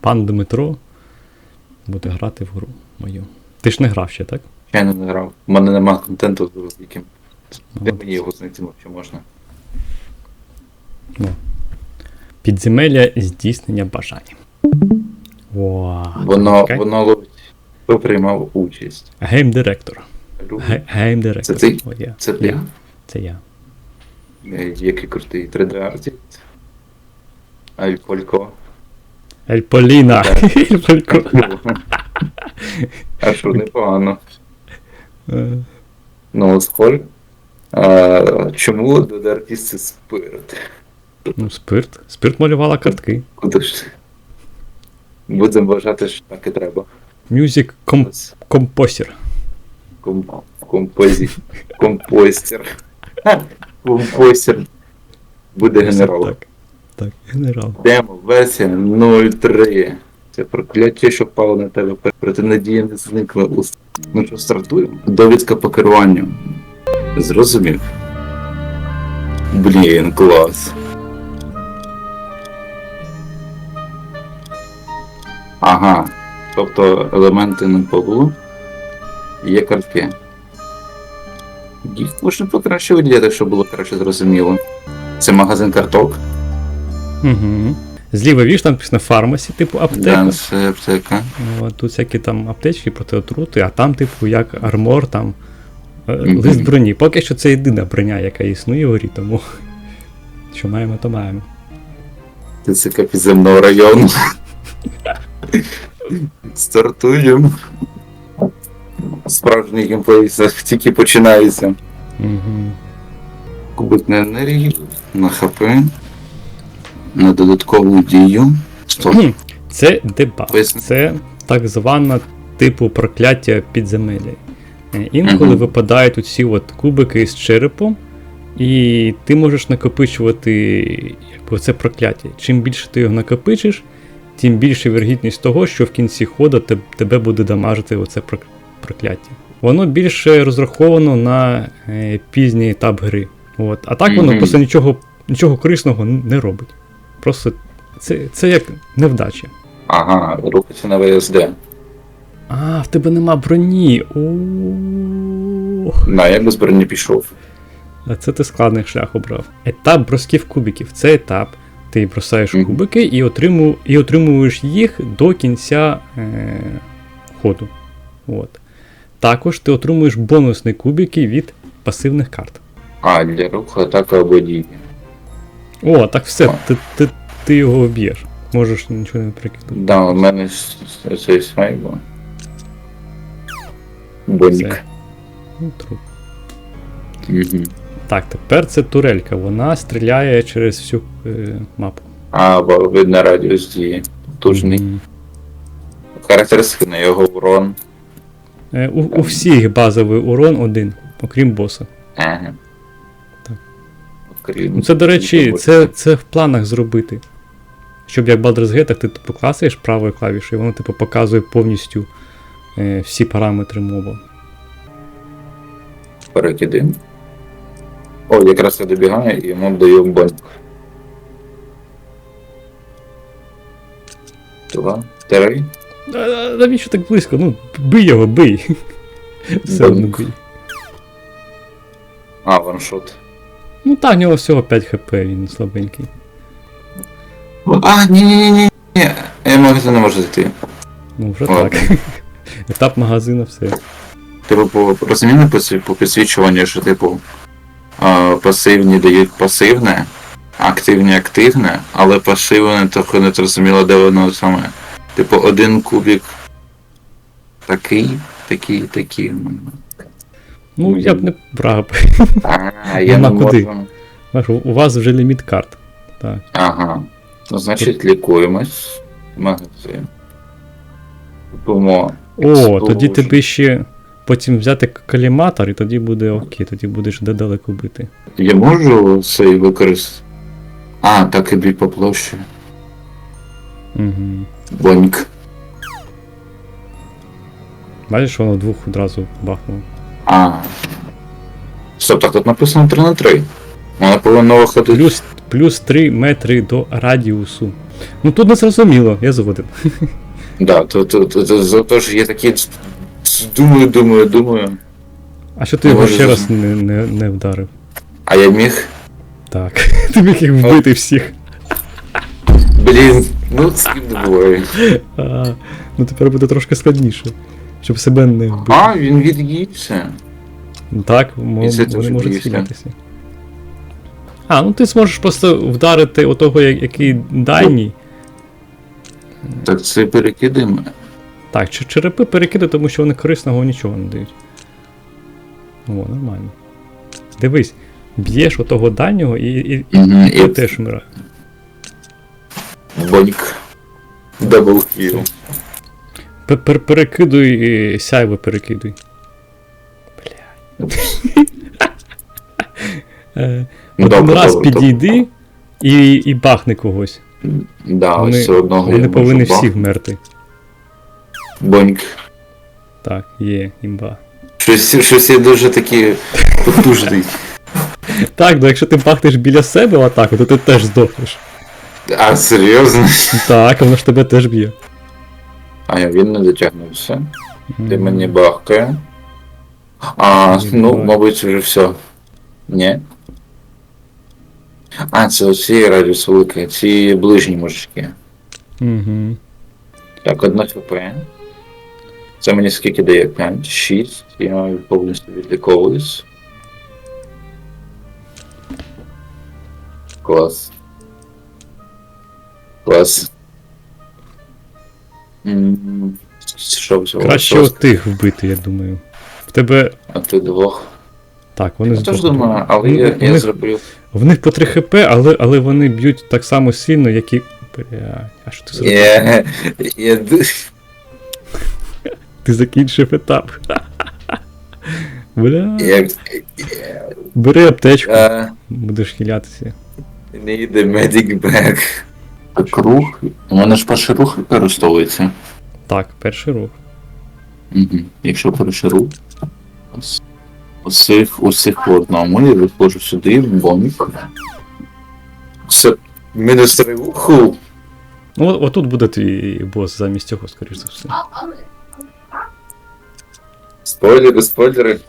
Пан Дмитро буде грати в гру мою. Ти ж не грав ще, так? Я не грав. У мене немає контенту з яким. Де мені його знайти взагалі можна? Ну. Підземелля здійснення бажань. Вау. Воно, воно ловить. Хто приймав участь? Гейм-директор. Ге- Гейм-директор. Це ти? О, я. Це ти? Я. Це я. Е, Який крутий 3D артист. Альполько. Ельполіна. Ельполько. А що непогано. Е, Ну, схоже. А, чому 3D це спирт? Ну, спирт. Спирт малювала картки. Куди ж? Будемо вважати, що так і треба. Music com- Composer. Ком... Композі... Компостер. Компостер. Буде генерал. Так. Так, генерал. Демо, версія 0.3. Це прокляття, що впало на тебе проти надії не зникла у с- Ну що, стартуємо? Довідка по керуванню. Зрозумів. Блін, клас. Ага. Тобто елементи на полу. Є картки. Їх можна покраще виділяти, щоб було краще зрозуміло. Це магазин карток. Угу. Зліва віж там написано фармасі, типу аптека. Да, це аптека. От, тут всякі там аптечки проти отрути, а там, типу, як армор, там Мгм. лист броні. Поки що це єдина броня, яка існує в грі, тому що маємо, то маємо. ТЦК підземного району. Стартуємо. Справжній геймплей тільки починається. Угу. Кубик на енергію, на ХП, на додаткову дію. Стоп. Це. Поясни. Це так звана типу прокляття підземелля. Е, Інколи Мгм. випадають оці от кубики з черепом, і ти можеш накопичувати якби, це прокляття. Чим більше ти його накопичиш, тим більше вірогідність того, що в кінці ходу тебе буде дамажити оце прокляття. Воно більше розраховано на е, пізній етап гри. От. А так воно Мгм. просто нічого, нічого корисного не робить. Просто це, це як невдача. Ага, рухається на ВСД. А, в тебе нема броні. На, я без броні пішов. А це ти складний шлях обрав. Етап бросків кубиків. Це етап. Ти бросаєш Мгм. кубики і, отриму, і отримуєш їх до кінця е, ходу. От. Також ти отримуєш бонусні кубики від пасивних карт. А, для руху атака або дії. О, так все, ти, ти, ти його об'єш. Можеш нічого не прикидати. Да, у мене цей смайбо. Бонік. Ну, труп. Угу. Так, тепер це турелька. Вона стріляє через всю е, мапу. А, бо видно радіус дії. Потужний. Мгм. Характеристики на його урон. Е, У, у всіх базовий урон один, окрім боса. Ага. Ну це, до речі, це, це в планах зробити. Щоб як Baldur's Gate, так ти типу, класуєш правою клавішою, і воно типу, показує повністю е, всі параметри моба. Перекиди. О, якраз я добігаю і йому даю бонь. Два, три. А, Навіщо так близько? Ну, бий його, бий. Все одно бий. А, ваншот. Ну так, в нього всього 5 хп, він слабенький. А, ні, ні. Я в магазин не можу зайти. Ну, вже Ладно. так. Етап магазину, все. Типу, по розуміння по, підсвічуванню, що типу а, пасивні дають пасивне, активні активне, але пасивне трохи не зрозуміло, де воно саме. Типу, один кубик такий, такий, такий. Ну, я б не брав. А, я не куди. можу. Бачу, У вас вже ліміт карт. Так. Ага. Ну, значить, лікуємось. Магазин. Купимо. О, тоді Explosive. тобі ще потім взяти каліматор, і тоді буде окей, тоді будеш де далеко бити. Я можу цей використати. А, так і бій по площі. Угу. Боньк. Бачиш, воно двох одразу бахнуло. А. Стоп, так тут написано 3 на 3. Вона повинна виходити. Плюс, плюс 3 метри до радіусу. Ну тут не зрозуміло, я згоден. Да, то, то, то, то, то, то ж я такий думаю, думаю, думаю. А що ти його ще раз не, не, не вдарив? А я міг. Так. Ти міг їх вбити всіх. Блін, ну скіп двоє. Ну тепер буде трошки складніше. Щоб себе не вбити. А, він від'ївся. Так, І це вони дуже можуть дійсно. схилятися. А, ну ти зможеш просто вдарити отого, я- який дальній. Так це перекидаємо. Так, чи черепи перекидай, тому що вони корисного нічого не дають. О, нормально. Дивись, б'єш отого дальнього і, і, Угу, і і теж вмирає. боньк. Дабл кіл. Пер- пер- Перекидуй сяйво перекидуй. Бля. Е, Ну, Один раз підійди і, і бахни когось. Да, Вони, все одного вони повинні всі вмерти. Боньк. Так, є, імба. Щось, щось я дуже такий потужний. Так, ну якщо ти бахнеш біля себе в атаку, то ти теж здохнеш. А, серйозно? Так, воно ж тебе теж б'є. А я він не дотягнувся. Ти Мгм. мені бахкає. А, ну, Давай. мабуть, вже все. Ні. А, це оці радіус великий, ці ближні мужички. Мгм. Так, одна хп. Це мені скільки дає? 5, 6. Я повністю відліковуюсь. Клас. Клас. Що взяв? Краще отих вбити, я думаю. В тебе. А ти двох. Так, вони Я теж думаю, але я, в я них- зробив. В них по 3 хп, але, але вони б'ють так само сильно, як і. Бля, а що ти зробив? Я, я, Ти закінчив етап. Бля. я, Бери аптечку, я, будеш хилятися. need a medic bag. Так, рух. У мене ж перший рух використовується. Так, перший рух. Угу. Якщо перший рух. ось Усіх, усіх по одному, я виходжу сюди, в бомбік. Все, мінус три уху. Ну, от- отут буде твій бос замість цього, скоріш за все. Спойлери, спойлери.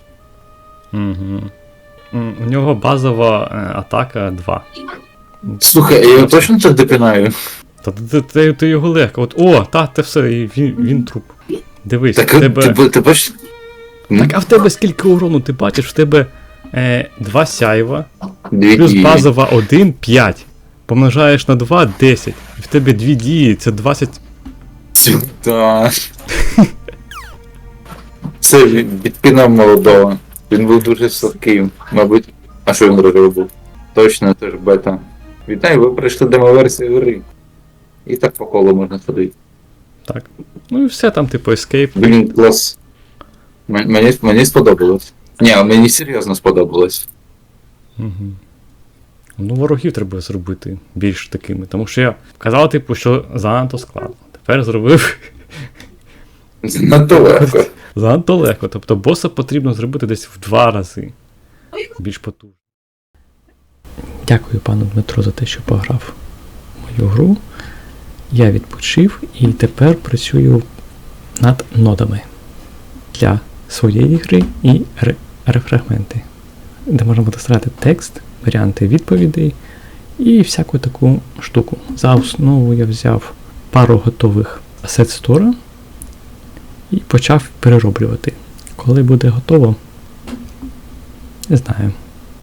Угу. У нього базова е, атака 2. Слухай, я його точно так допинаю? Та ти, ти, ти, ти його легко. От, о, та, це все, і він, він труп. Дивись, Так, в тебе. ти, ти бачиш? Так, а в тебе скільки урону ти бачиш? В тебе е, 2 сяйва, Дві плюс дії. базова 1, 5. Помножаєш на 2, 10. І в тебе 2 дії, це 20. Сюда. Це він відпінав молодого. Він був дуже слабким. Мабуть. А що він робив? Точно, це ж бета. Вітаю, ви прийшли демо-версію гри. І так по колу можна ходити. Так. Ну і все там, типу, escape. Блін, клас. М- Мені, мені сподобалось. Ні, мені серйозно сподобалось. Угу. Ну, ворогів треба зробити більш такими. Тому що я казав, типу, що занадто складно. Тепер зробив Надто легко. занадто легко. Тобто боса потрібно зробити десь в два рази. Більш потужно. Дякую пану Дмитру за те, що пограв мою гру. Я відпочив і тепер працюю над нодами для своєї гри і ре- рефрагменти, де можна буде створити текст, варіанти відповідей і всяку таку штуку. За основу я взяв пару готових Asset Store і почав перероблювати. Коли буде готово, не знаю.